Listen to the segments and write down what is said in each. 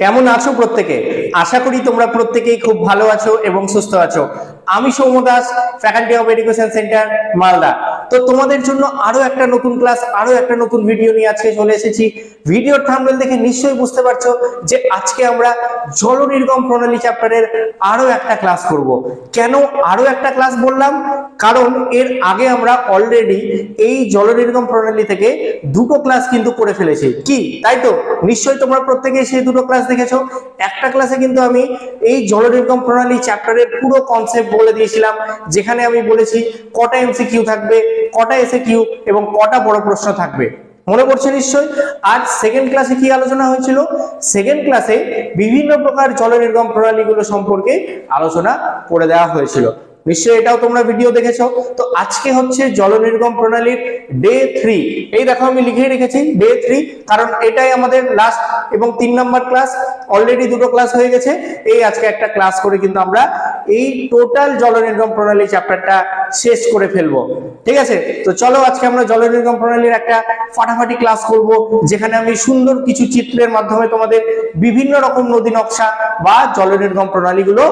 কেমন আছো প্রত্যেকে? আশা করি তোমরা প্রত্যেকেই খুব ভালো আছো এবং সুস্থ আছো। আমি Soumo Das faculty of education centre Malda. তো তোমাদের জন্য আরও একটা নতুন ক্লাস আরও একটা নতুন ভিডিও নিয়ে আজকে চলে এসেছি। ভিডিওর থাম্বনেল দেখে নিশ্চয়ই বুঝতে পারছ যে আজকে আমরা জল নির্গম প্রণালী চ্যাপ্টারের আরও একটা ক্লাস করব। কেন আরও একটা ক্লাস বললাম? কারণ এর আগে আমরা অলরেডি এই জল নির্গম প্রণালী থেকে দুটো ক্লাস কিন্তু করে ফেলেছি। কি? তাই তো? নিশ্চয়ই তোমরা প্রত্যেকেই সেই দুটো ক্লাস দেখেছ। একটা ক্লাসে কিন্তু আমি এই জল নির্গম প্রণালী চ্যাপ্টারের পুরো কনসেপ্ট বলে দিয়েছিলাম, যেখানে আমি বলেছি কটা এমসিকিউ থাকবে কটা এসে কিউ এবং কটা বড় প্রশ্ন থাকবে? মনে পড়ছে নিশ্চয় আজ সেকেন্ড ক্লাসে কি আলোচনা হয়েছিল? সেকেন্ড ক্লাসে বিভিন্ন প্রকার জল নির্গম প্রণালীগুলো সম্পর্কে আলোচনা করে দেওয়া হয়েছিল। নিশ্চয়ই এটাও তোমরা ভিডিও দেখেছ। তো আজকে হচ্ছে জল নির্গম প্রণালীর ডে থ্রি এই দেখো আমি লিখে রেখেছি ডে থ্রি কারণ এটাই আমাদের লাস্ট এবং তিন নম্বর ক্লাস অলরেডি দুটো ক্লাস হয়ে গেছে। এই আজকে একটা ক্লাস করে কিন্তু আমরা এই টোটাল জল নির্গম প্রণালী চ্যাপ্টারটা শেষ করে ফেলব। ঠিক আছে? তো চলো আজকে আমরা জল নির্গম প্রণালীর একটা ফাটাফাটি ক্লাস করব, যেখানে আমি সুন্দর কিছু চিত্রের মাধ্যমে তোমাদের বিভিন্ন রকম নদী নকশা বা জল নির্গম প্রণালীগুলো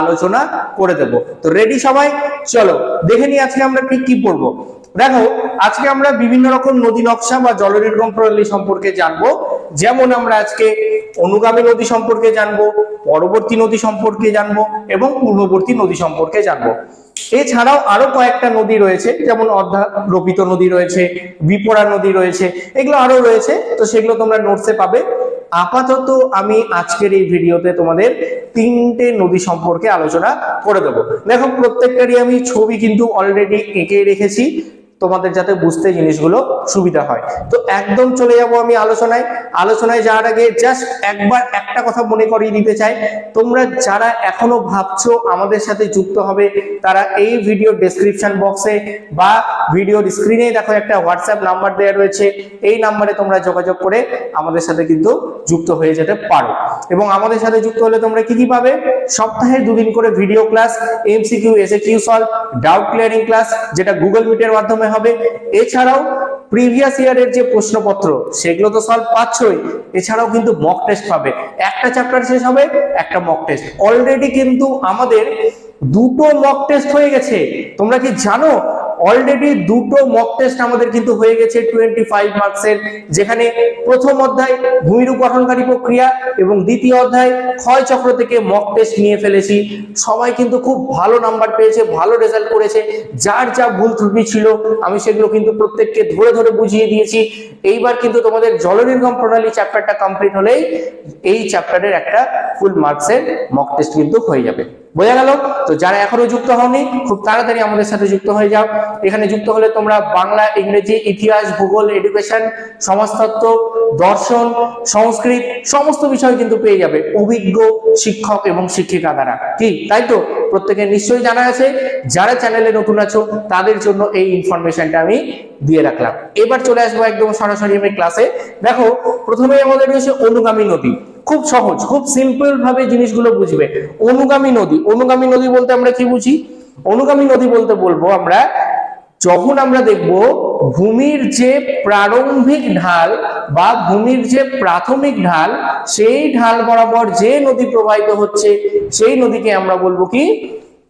আলোচনা করে দেব। তো রেডি সবাই, চলো, দেখে নিই আজকে আমরা ঠিক কি পড়ব। দেখো, আজকে আমরা বিভিন্ন রকম নদী নকশা বা জল নির্গম প্রণালী সম্পর্কে জানব। যেমন আমরা আজকে অনুগামী নদী সম্পর্কে জানব, পরবর্তী নদী সম্পর্কে জানব এবং পূর্ববর্তী নদী সম্পর্কে জানব। এছাড়াও আরও কয়েকটা নদী রয়েছে, যেমন অধ্যারোপিত নদী রয়েছে, বিপরা নদী রয়েছে, এগুলো আরও রয়েছে, তো সেগুলো তোমরা নোটসে পাবে। আপাতত আমি আজকের এই ভিডিওতে তোমাদের তিনটে নদী সম্পর্কে আলোচনা করে দেবো। দেখো, প্রত্যেকটারই আমি ছবি কিন্তু অলরেডি এঁকে রেখেছি। তোমাদের যাতে বুঝতে জিনিসগুলো সুবিধা হয়। তো একদম চলে যাব আমি আলোচনায়। আলোচনায় যাওয়ার আগে জাস্ট একবার একটা কথা মনে করিয়ে দিতে চাই। তোমরা যারা এখনও ভাবছ আমাদের সাথে যুক্ত হবে, তারা এই ভিডিও ডেসক্রিপশন বক্সে বা ভিডিওর স্ক্রিনে দেখো একটা হোয়াটসঅ্যাপ নাম্বার দেওয়া রয়েছে। এই নাম্বারে তোমরা যোগাযোগ করে আমাদের সাথে কিন্তু যুক্ত হয়ে যেতে পারো। এবং আমাদের সাথে যুক্ত হলে তোমরা কি কি পাবে? সপ্তাহে দুদিন করে video class MCQ S A Q solve doubt clearing class যেটা গুগল মিটের মাধ্যমে হবে? এছাড়াও প্রিভিয়াস ইয়ারের যে প্রশ্নপত্র, সেগুলো তো সলভ পাচ্ছই। এছাড়াও কিন্তু মক টেস্ট পাবে। একটা চ্যাপ্টার শেষ হবে, একটা মক টেস্ট অলরেডি কিন্তু আমাদের দুটো মক টেস্ট হয়ে গেছে। তোমরা কি জানো? অলরেডি দুটো মক টেস্ট আমাদের কিন্তু হয়ে গেছে টোয়েন্টি ফাইভ মার্কসের যেখানে প্রথম অধ্যায় ভূমিরূপ গঠনকারী প্রক্রিয়া এবং দ্বিতীয় অধ্যায় ক্ষয় চক্র থেকে মক টেস্ট নিয়ে ফেলেছি। সবাই কিন্তু খুব ভালো নাম্বার পেয়েছে, ভালো রেজাল্ট করেছে। যার যা ভুল ত্রুটি ছিল, আমি সেগুলো কিন্তু প্রত্যেককে ধরে ধরে বুঝিয়ে দিয়েছি। এইবার কিন্তু তোমাদের জল নির্গম প্রণালী চ্যাপ্টারটা কমপ্লিট হলেই এই চ্যাপ্টারের একটা ফুল মার্কসের মক টেস্ট কিন্তু হয়ে যাবে। বোঝা গেল? তো যারা এখনও যুক্ত হওনি খুব তাড়াতাড়ি আমাদের সাথে যুক্ত হয়ে যাও। এখানে যুক্ত হলে তোমরা বাংলা, ইংরেজি, ইতিহাস, ভূগোল এডুকেশন সমাজতত্ত্ব, দর্শন, সংস্কৃত, সমস্ত বিষয় কিন্তু পেয়ে যাবে অভিজ্ঞ শিক্ষক এবং শিক্ষিকা দ্বারা। কি? তাই তো? প্রত্যেকে নিশ্চয়ই জানা আছে। যারা চ্যানেলে নতুন আছো, তাদের জন্য এই ইনফরমেশনটা আমি দিয়ে রাখলাম। এবার চলে আসব একদম সরাসরি আমি ক্লাসে দেখো প্রথমে আমাদের রয়েছে অনুগামী নদী। খুব সহজ, খুব সিম্পল ভাবে জিনিসগুলো বুঝবে। অনুগামী নদী অনুগামী নদী বলতে আমরা কি বুঝি? অনুগামী নদী বলতে বলব আমরা, যখন আমরা দেখব ভূমির যে প্রারম্ভিক ঢাল বা ভূমির যে প্রাথমিক ঢাল, সেই ঢাল বরাবর যে নদী প্রবাহিত হচ্ছে, সেই নদীকে আমরা বলব কি?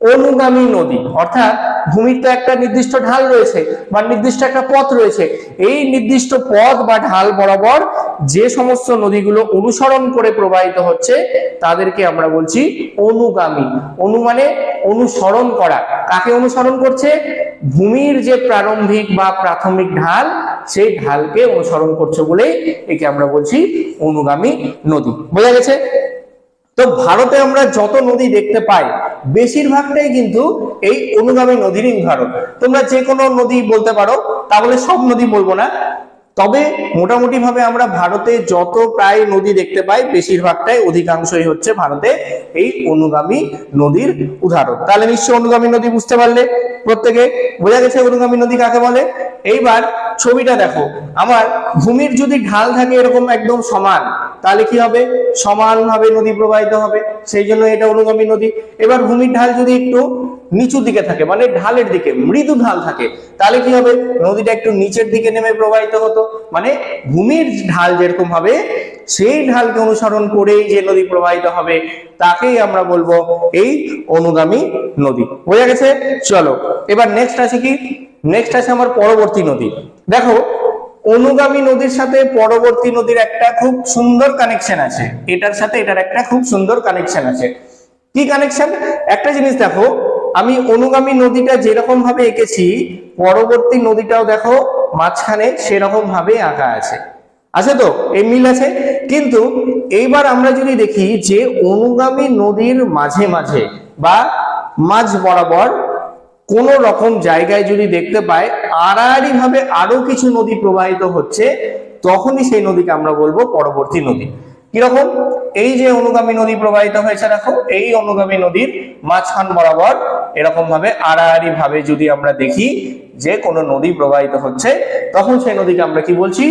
অনুগামী নদী। অর্থাৎ ভূমির তো একটা নির্দিষ্ট ঢাল রয়েছে বা নির্দিষ্ট একটা পথ রয়েছে। এই নির্দিষ্ট পথ বা ঢাল বরাবর যে সমস্ত নদীগুলো অনুসরণ করে প্রবাহিত হচ্ছে, তাদেরকে আমরা বলছি অনুগামী। অনু মানে অনুসরণ করা। কাকে অনুসরণ করছে? ভূমির যে প্রারম্ভিক বা প্রাথমিক ঢাল, সেই ঢালকে অনুসরণ করছে বলেই একে আমরা বলছি অনুগামী নদী। বোঝা গেছে? তো ভারতে আমরা যত নদী দেখতে পাই বেশিরভাগটাই কিন্তু এই অনুগামী নদীরই উদাহরণ। তোমরা যে কোনো নদী বলতে পারো তাহলে সব নদী বলব না। তবে মোটামুটি ভাবে আমরা ভারতে যত প্রায় নদী দেখতে পাই, বেশিরভাগটাই অধিকাংশই হচ্ছে ভারতে এই অনুগামী নদীর উদাহরণ। তাহলে নিশ্চয় অনুগামী নদী বুঝতে পারলে প্রত্যেকে। বোঝা গেছে অনুগামী নদী কাকে বলে? এইবার ছবিটা দেখো। আমার ভূমির যদি ঢাল থাকে এরকম একদম সমান, তাহলে কি হবে? সমানভাবে নদী প্রবাহিত হবে। সেই জন্য এটা অনুগামী নদী। এবার ভূমির ঢাল যদি একটু নিচু দিকে থাকে মানে ঢালের দিকে, মৃদু ঢাল থাকে, তাহলে কি হবে? নদীটা একটু নিচের দিকে নেমে প্রবাহিত হতো। মানে ভূমির ঢাল যেরকম হবে সেই ঢালকে অনুসরণ করেই যে নদী প্রবাহিত হবে, তাকেই আমরা বলব এই অনুগামী নদী। বোঝা গেছে? চলো, এবার নেক্সট আছে কি? নেক্সট আছে আমার পরবর্তী নদী। দেখো, অনুগামী নদীর সাথে পরবর্তী নদীর একটা খুব সুন্দর কানেকশন আছে। এটার সাথে এটার একটা খুব সুন্দর কানেকশন আছে। কি কানেকশন একটা জিনিস দেখো আমি অনুগামী নদীটা যেরকম ভাবে এঁকেছি, পরবর্তী নদীটাও দেখো মাঝখানে সেরকম ভাবে আঁকা আছে। আছে তো? এই মিল আছে? কিন্তু এইবার আমরা যদি দেখি যে অনুগামী নদীর মাঝে মাঝে বা মাঝ বরাবর কোন রকম জায়গায় যদি দেখতে পাই, আড়াআড়ি ভাবে আরও কিছু নদী প্রবাহিত হচ্ছে, তখনই সেই নদীকে আমরা বলব পরবর্তী নদী। কীরকম? এই যে অনুগামী নদী প্রবাহিত হয়েছে, দেখো, এই অনুগামী নদীর মাঝখান বরাবর এরকম ভাবে আড়াআড়ি ভাবে যদি আমরা দেখি যে কোনো নদী প্রবাহিত হচ্ছে, তখন সেই নদীকে আমরা কি বলছি?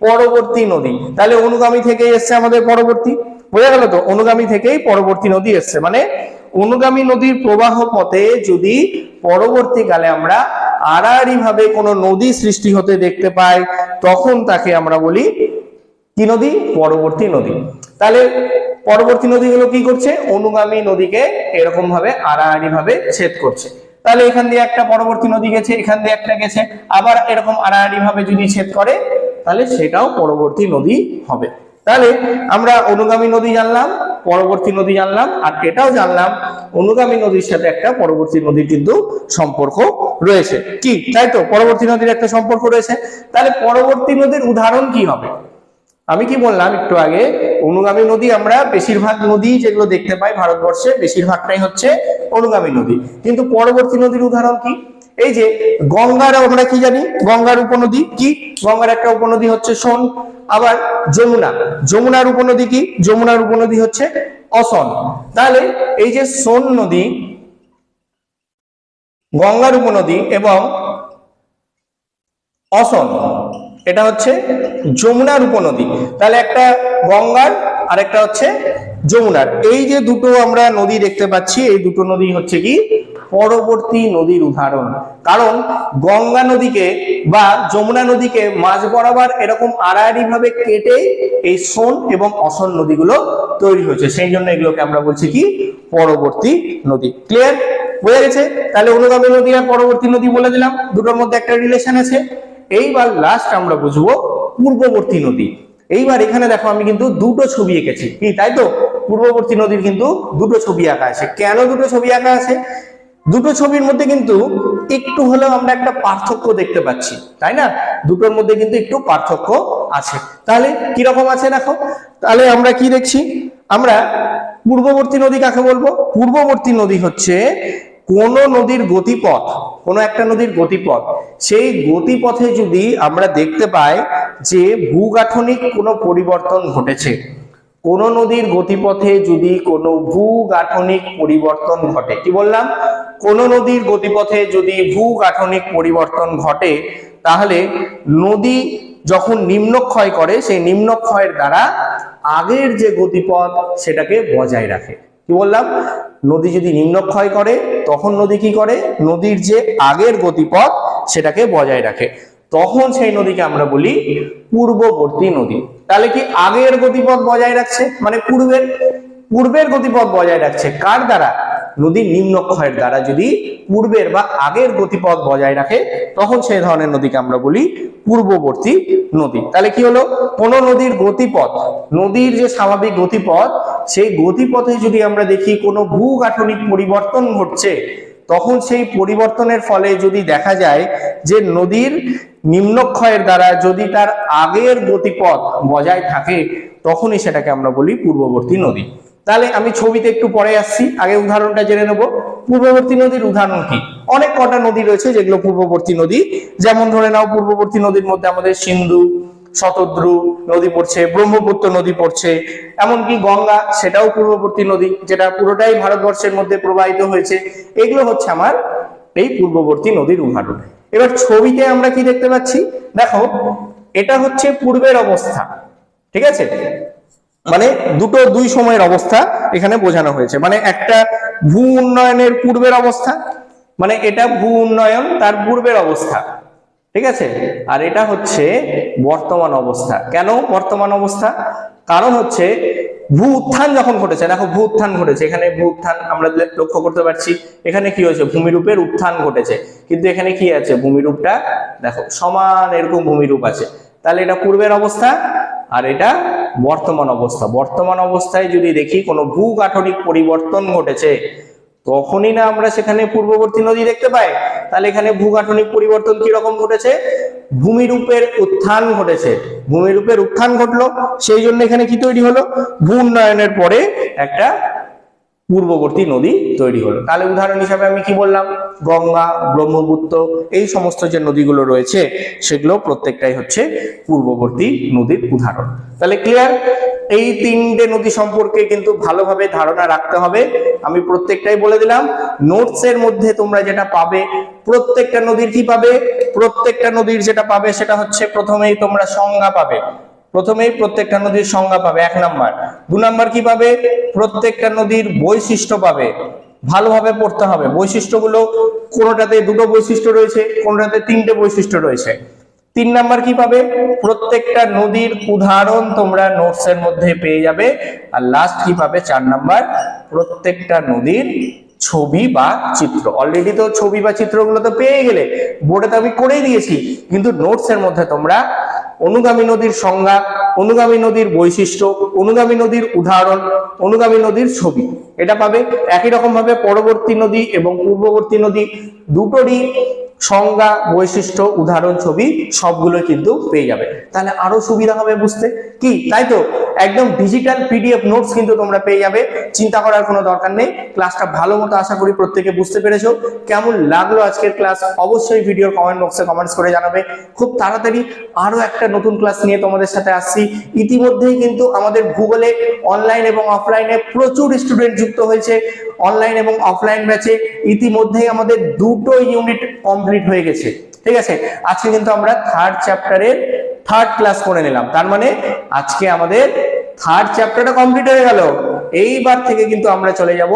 পরবর্তী নদী। তাহলে অনুগামী থেকে এসছে আমাদের পরবর্তী? বোঝা গেল তো? অনুগামী থেকেই পরবর্তী নদী এসছে। মানে অনুগামী নদীর প্রবাহ পথে যদি পরবর্তীকালে আমরা আড়াআড়ি ভাবে কোনো নদী সৃষ্টি হতে দেখতে পাই, তখন তাকে আমরা বলি কি নদী? পরবর্তী নদী। তাহলে পরবর্তী নদীগুলো কি করছে? অনুগামী নদীকে এরকম ভাবে আড়াআড়ি ভাবে ছেদ করছে। তাহলে এখান দিয়ে একটা পরবর্তী নদী গেছে, এখান দিয়ে একটা গেছে। আবার এরকম আড়াআড়ি ভাবে যদি ছেদ করে, তাহলে সেটাও পরবর্তী নদী হবে। তাহলে আমরা অনুগামী নদী জানলাম, পরবর্তী নদী জানলাম, আর এটাও জানলাম, অনুগামী নদীর সাথে একটা পরবর্তী নদীর কিন্তু সম্পর্ক রয়েছে। কি? তাই তো? পরবর্তী নদীর একটা সম্পর্ক রয়েছে। তাহলে পরবর্তী নদীর উদাহরণ কি হবে? আমি কি বললাম একটু আগে? অনুগামী নদী আমরা বেশিরভাগ নদী যেগুলো দেখতে পাই ভারতবর্ষে, বেশিরভাগটাই হচ্ছে অনুগামী নদী। কিন্তু পরবর্তী নদীর উদাহরণ কি? এই যে গঙ্গার আমরা কি জানি? গঙ্গার উপনদী কি? গঙ্গার একটা উপনদী হচ্ছে সোন, আবার যমুনা। যমুনার উপনদী কি? যমুনার উপনদী হচ্ছে অসন। তাহলে এই যে সোন নদী, গঙ্গার উপনদী এবং অসন এটা হচ্ছে যমুনার উপনদী তাহলে একটা গঙ্গার আর একটা হচ্ছে যমুনার। এই যে দুটো আমরা নদী দেখতে পাচ্ছি, এই দুটো নদী হচ্ছে কি? পরবর্তী নদীর উদাহরণ। কারণ গঙ্গা নদীকে বা যমুনা নদীকে মাঝ বরাবর এরকম আড়াআড়ি ভাবে কেটে এই সোন এবং অসন নদীগুলো তৈরি হয়েছে। সেই জন্য এগুলোকে আমরা বলছি কি? পরবর্তী নদী। ক্লিয়ার বোঝা গেছে? তাহলে অনুগামী নদী আর পরবর্তী নদী বলে দিলাম। দুটোর মধ্যে একটা রিলেশন আছে। এইবার লাস্ট আমরা বুঝব পূর্ববর্তী নদী। এইবার এখানে দেখো আমি কিন্তু দুটো ছবি এঁকেছি। কি, তাই তো? পূর্ববর্তী নদীর কিন্তু দুটো ছবি আঁকা আছে। কেন দুটো ছবি আঁকা আছে? দুটো ছবির মধ্যে কিন্তু একটু হলেও আমরা একটা পার্থক্য দেখতে পাচ্ছি, তাই না? দুটোর মধ্যে কিন্তু একটু পার্থক্য আছে। তাহলে কি রকম আছে দেখো? তাহলে আমরা কি দেখছি? আমরা পূর্ববর্তী নদী কাকে বলব? পূর্ববর্তী নদী হচ্ছে কোন নদীর গতিপথ, কোন একটা নদীর গতিপথ, সেই গতিপথে যদি আমরা দেখতে পাই যে ভূগাঠনিক কোনো পরিবর্তন ঘটেছে, কোন নদীর গতিপথে যদি কোনো ভূগাঠনিক পরিবর্তন ঘটে, কি বললাম? কোন নদীর গতিপথে যদি ভূগাঠনিক পরিবর্তন ঘটে, তাহলে নদী যখন নিম্নক্ষয় করে, সেই নিম্নক্ষয়ের দ্বারা আগের যে গতিপথ, সেটাকে বজায় রাখে। কি বললাম? নদী যদি নিম্নক্ষয় করে, তখন নদী কি করে? নদীর যে আগের গতিপথ, সেটাকে বজায় রাখে। তখন সেই নদীকে আমরা বলি পূর্ববর্তী নদী। তাহলে কি আগের গতিপথ বজায় রাখছে? মানে পূর্বের পূর্বের গতিপথ বজায় রাখছে। কার দ্বারা? নদীর নিম্নক্ষয়ের দ্বারা যদি পূর্বের বা আগের গতিপথ বজায় রাখে, তখন সেই ধরনের নদীকে আমরা বলি পূর্ববর্তী নদী। তাহলে কি হলো? কোন নদীর গতিপথ, নদীর যে স্বাভাবিক গতিপথ, সেই গতিপথে যদি আমরা দেখি কোনো ভূগাঠনিক পরিবর্তন ঘটছে, তখন সেই পরিবর্তনের ফলে যদি দেখা যায় যে নদীর নিম্নক্ষয়ের দ্বারা যদি তার আগের গতিপথ বজায় থাকে, তখনই সেটাকে আমরা বলি পূর্ববর্তী নদী। তাহলে আমি ছবিতে একটু পরে আসছি। আগে উদাহরণটা জেনে নেব। পূর্ববর্তী নদীর উদাহরণ কি? অনেক কটা নদী রয়েছে যেগুলো পূর্ববর্তী নদী। যেমন ধরে নাও, পূর্ববর্তী নদীর মধ্যে আমাদের সিন্ধু, শতদ্রু নদী পড়ছে, ব্রহ্মপুত্র নদী পড়ছে, এমনকি গঙ্গা, সেটাও পূর্ববর্তী নদী, যেটা পুরোটাই ভারতবর্ষের মধ্যে প্রবাহিত হয়েছে। এগুলো হচ্ছে আমার এই পূর্ববর্তী নদীর উদাহরণ। এবার ছবিতে আমরা কি দেখতে পাচ্ছি? দেখো, এটা হচ্ছে পূর্বের অবস্থা। ঠিক আছে? মানে দুটো দুই সময়ের অবস্থা এখানে বোঝানো হয়েছে। মানে একটা ভূ উন্নয়নের পূর্বের অবস্থা মানে এটা ভূ উন্নয়ন তার পূর্বের অবস্থা, ঠিক আছে? আর এটা হচ্ছে বর্তমান অবস্থা। কেন বর্তমান অবস্থা? কারণ হচ্ছে ভূ উত্থান যখন ঘটেছে, দেখো ভূ উত্থান ঘটেছে, এখানে ভূ উত্থান আমরা লক্ষ্য করতে পারছি, এখানে কি হয়েছে? ভূমিরূপের উত্থান ঘটেছে। কিন্তু এখানে কি আছে? ভূমিরূপটা, দেখো, সমান এরকম ভূমিরূপ আছে। তাহলে এটা পূর্বের অবস্থা, আর এটা বর্তমান অবস্থা। বর্তমান অবস্থায় যদি দেখি কোনো ভূগাঠনিক পরিবর্তন ঘটেছে, তখনই না আমরা সেখানে পূর্ববর্তী নদী দেখতে পাই। তাহলে এখানে ভূগাঠনিক পরিবর্তন কি রকম ঘটেছে? ভূমিরূপের উত্থান ঘটেছে। ভূমিরূপের উত্থান ঘটলো, সেই জন্য এখানে কি তৈরি হলো? ভূ উন্নয়নের পরে একটা পূর্ববর্তী নদী তৈরি হলো। তাহলে উদাহরণ হিসাবে আমি কি বললাম? গঙ্গা, ব্রহ্মপুত্র, এই সমস্ত যে নদীগুলো রয়েছে, সেগুলো প্রত্যেকটাই হচ্ছে পূর্ববর্তী নদীর উদাহরণ। তাহলে ক্লিয়ার এই তিনটে নদী সম্পর্কে কিন্তু ভালোভাবে ধারণা রাখতে হবে। আমি প্রত্যেকটাই বলে দিলাম। নোটস এর মধ্যে তোমরা যেটা পাবে, প্রত্যেকটা নদীর কি পাবে? প্রত্যেকটা নদীর যেটা পাবে, সেটা হচ্ছে প্রথমেই তোমরা সংজ্ঞা পাবে। প্রথমেই প্রত্যেকটা নদীর সংজ্ঞা পাবে। এক নাম্বার দু নাম্বার কি পাবে? প্রত্যেকটা নদীর বৈশিষ্ট্য পাবে। ভালোভাবে পড়তে হবে। বৈশিষ্ট্যগুলো কোনোটাতে দুটো বৈশিষ্ট্য রয়েছে, কোনোটাতে তিনটে বৈশিষ্ট্য রয়েছে। তিন নাম্বার কি পাবে? প্রত্যেকটা নদীর উদাহরণ তোমরা নোটস এর মধ্যে পেয়ে যাবে। আর লাস্ট কি পাবে? চার নাম্বার, প্রত্যেকটা নদীর ছবি বা চিত্র। অলরেডি তো ছবি বা চিত্রগুলো তো পেয়ে গেলে বোর্ডে তো আমি করেই দিয়েছি। কিন্তু নোটস এর মধ্যে তোমরা অনুগামী নদীর সংজ্ঞা অনুগামী নদীর বৈশিষ্ট্য অনুগামী নদীর উদাহরণ অনুগামী নদীর ছবি। এটা পাবে। একই রকম ভাবে পরবর্তী নদী এবং পূর্ববর্তী নদী দুটোরই সংজ্ঞা, বৈশিষ্ট্য, উদাহরণ, ছবি সবগুলো কিন্তু পেয়ে যাবে। তাহলে আরও সুবিধা হবে বুঝতে। কি? তাই তো? একদম ডিজিটাল পিডিএফ নোটস কিন্তু তোমরা পেয়ে যাবে। চিন্তা করার কোনো দরকার নেই। ক্লাসটা ভালো মতো আশা করি প্রত্যেকে বুঝতে পেরেছ। কেমন লাগল আজকের ক্লাস? অবশ্যই ভিডিওর কমেন্ট বক্সে কমেন্টস করে জানাবে। খুব তাড়াতাড়ি আরও একটা নতুন ক্লাস নিয়ে তোমাদের সাথে আসছি। ইতিমধ্যেই কিন্তু আমাদের ভূগোলে অনলাইন এবং অফলাইনে প্রচুর স্টুডেন্ট যুক্ত হয়েছে অনলাইন এবং অফলাইন ব্যাচে ইতিমধ্যেই আমাদের দুটো ইউনিট কমপ্লিট হয়ে গেছে। ঠিক আছে? আজকে কিন্তু আমরা থার্ড চ্যাপ্টারের থার্ড ক্লাস করে নিলাম। তার মানে আজকে আমাদের থার্ড চ্যাপ্টারটা কমপ্লিট হয়ে গেল। এইবার থেকে কিন্তু আমরা চলে যাব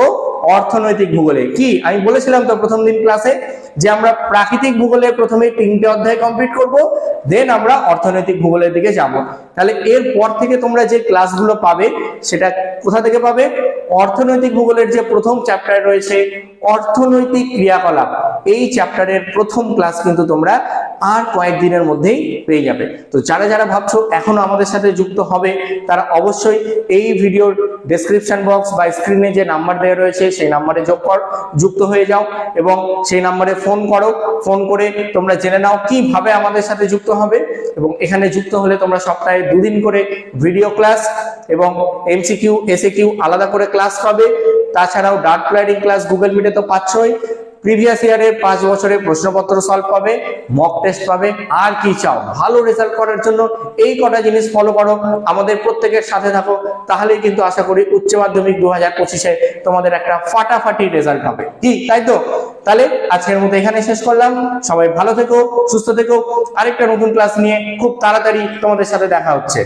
অর্থনৈতিক ভূগোলে। কি? আমি বলেছিলাম তো প্রথম দিন ক্লাসে যে আমরা প্রাকৃতিক ভূগোলে প্রথমে তিনটে অধ্যায় কমপ্লিট করব দেন আমরা অর্থনৈতিক ভূগোলের দিকে যাব। তাহলে এর পর থেকে তোমরা যে ক্লাসগুলো পাবে, সেটা কোথা থেকে পাবে? অর্থনৈতিক ভূগোলের যে প্রথম চ্যাপ্টার রয়েছে, অর্থনৈতিক ক্রিয়াকলাপ। এই চ্যাপ্টারের প্রথম ক্লাস কিন্তু তোমরা আর কয়েকদিনের মধ্যেই পেয়ে যাবে। তো যারা যারা ভাবছ এখনও আমাদের সাথে যুক্ত হবে, তারা অবশ্যই এই ভিডিওর ডেসক্রিপশন বক্স বা স্ক্রিনে যে নাম্বার দেওয়া রয়েছে, সেই নাম্বারে যোগ কর, যুক্ত হয়ে যাও এবং সেই নাম্বারে ফোন করো। ফোন করে তোমরা জেনে নাও কীভাবে আমাদের সাথে যুক্ত হবে এবং এখানে যুক্ত হলে তোমরা সপ্তাহে দুদিন করে ভিডিও ক্লাস এবং এমসিকিউ এসএকিউ আলাদা করে ক্লাস পাবে। তাছাড়াও ডার্ক রাইডিং ক্লাস গুগল মিটে তো পাচ্ছই। প্রিভিয়াস ইয়ারের পাঁচ বছরের প্রশ্নপত্র সলভ পাবে মক টেস্ট পাবে, আর কি চাও? ভালো রেজাল্ট করার জন্য এই কটা জিনিস ফলো করো, আমাদের প্রত্যেকের সাথে থাকো, তাহলেই কিন্তু আশা করি উচ্চ মাধ্যমিক দু হাজার পঁচিশে তোমাদের একটা ফাটাফাটি রেজাল্ট হবে কি তাই তো? তাহলে আজকের মতো এখানে শেষ করলাম। সবাই ভালো থেকো, সুস্থ থেকো। আরেকটা নতুন ক্লাস নিয়ে খুব তাড়াতাড়ি তোমাদের সাথে দেখা হচ্ছে।